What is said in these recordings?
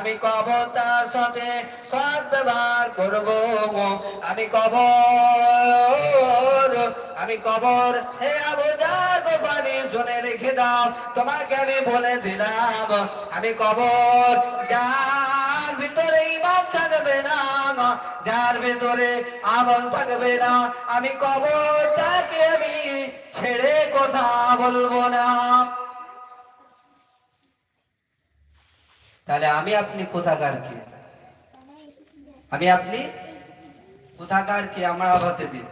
আমি কব তার সাথে সৎ ব্যবহার করব আমি কবর আমি কবর। হে আবুজার গোপানি শুনে রেখে দাও। তোমাকে আমি বলে দিলাম, আমি কবর। যার ভিতরে ইমাম থাকবে না, যার ভিতরে আমল থাকবে না, আমি কবরটাকে আমি ছেড়ে কথা বলব না। তাহলে আমি আপনি কোথাকার কি? আমি আপনি কোথাকার কি? আমার আভাতে দিন।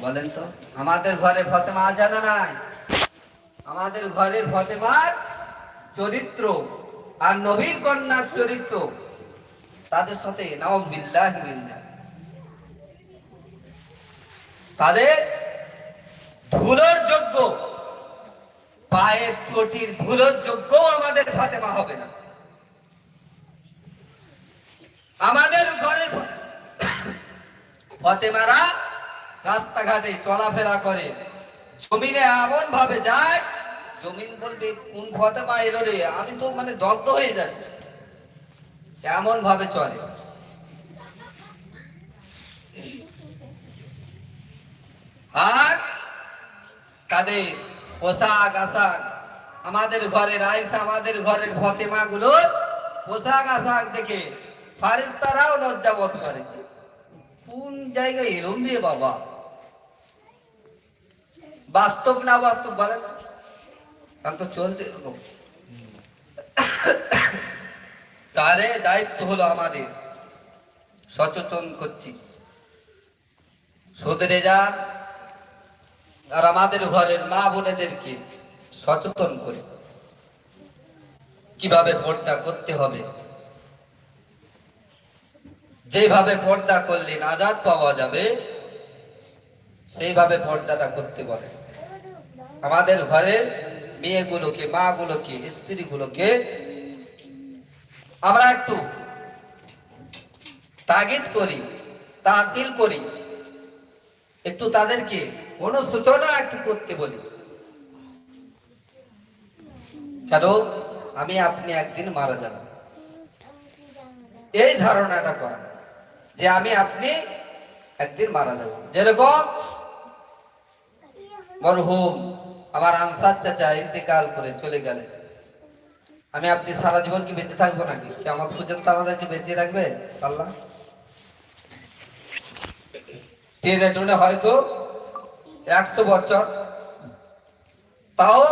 বলেন তো, আমাদের ঘরে ফতেমা আছে না নাই? আমাদের ঘরের ফতেমার চরিত্র আর নবীর কন্যার চরিত্র তাদের সাথে নাও বিল্লাহ তাদের ধুলোর যোগ্য পায়ের চটির ধুলোর যোগ্য আমাদের ফাতেমা হবে না। আমাদের ঘরের ফতেমারা রাস্তাঘাটে চলাফেরা করে। জমিনে এমন ভাবে যায়, জমিন বলবে, কোন ফতেমা এলো রে? আমি তো মানে দগ্ধ হয়ে যাচ্ছি। এমন ভাবে চলে। আর তাদের পোশাক আশাক আমাদের ঘরের আইসা, আমাদের ঘরের ফতেমা গুলোর পোশাক, আশাক দেখে ফারিস্তারাও লজ্জাবোধ করে। কোন জায়গায় এরম রে বাবা? বাস্তব না বাস্তব বলেন কারণ তো চলছে এরকম। তারে দায়িত্ব হলো আমাদের। সচেতন করছি। সুদরে যান আর আমাদের ঘরের মা বোনেদেরকে সচেতন করে। কীভাবে পর্দা করতে হবে? যেভাবে পর্দা করলে আজাদ পাওয়া যাবে, সেইভাবে পর্দাটা করতে বলে। আমাদের ঘরের মেয়েগুলোকে, মাগুলোকে, স্ত্রীগুলোকে আমরা একটু তাগিদ করি তাকিল করি। একটু তাদেরকে অনুসূচনা একটু করতে বলি। কেন? আমি আপনি একদিন মারা যাব এই ধারণাটা করা যে আমি আপনি একদিন মারা যাব যেরকম মরহুম আমার আনসার চাচা ইন্তেকাল করে চলে গেলে আমি আপনি সারা জীবন কি বেঁচে থাকব নাকি? কি আমার পর্যন্ত আমাদেরকে বেঁচে রাখবে? আল্লাহ। টেনে টুনে হয়তো একশো বছর, তাও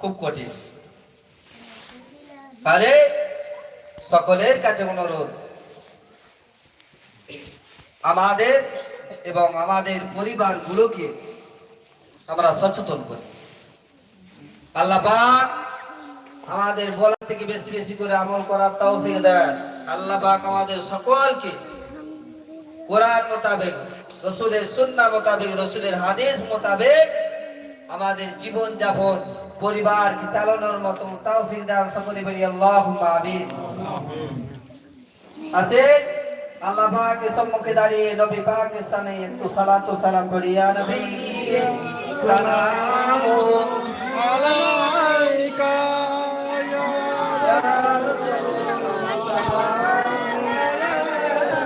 খুব কঠিন। তাহলে সকলের কাছে অনুরোধ, আমাদের এবং আমাদের পরিবারগুলোকে আমরা সচেতন করি। আল্লাহ পাক আমাদের বলা থেকে বেশি বেশি করে আমল করার তৌফিক দেন। আল্লাহ পাক আমাদের সকলকে কোরআন মোতাবেক রসুলের সুন্না মোতাবেক রসুলের হাদিস মোতাবেক আমাদের জীবন যাপন পরিবার চালানোর মতো তৌফিক দান সকলে বলি আল্লাহ আমিন। আসেন আল্লাহ পাকের সম্মুখে দাঁড়িয়ে নবী পাকের সামনে একটু সালাত সালাম পড়িয়া নবী সালাম আলাইহি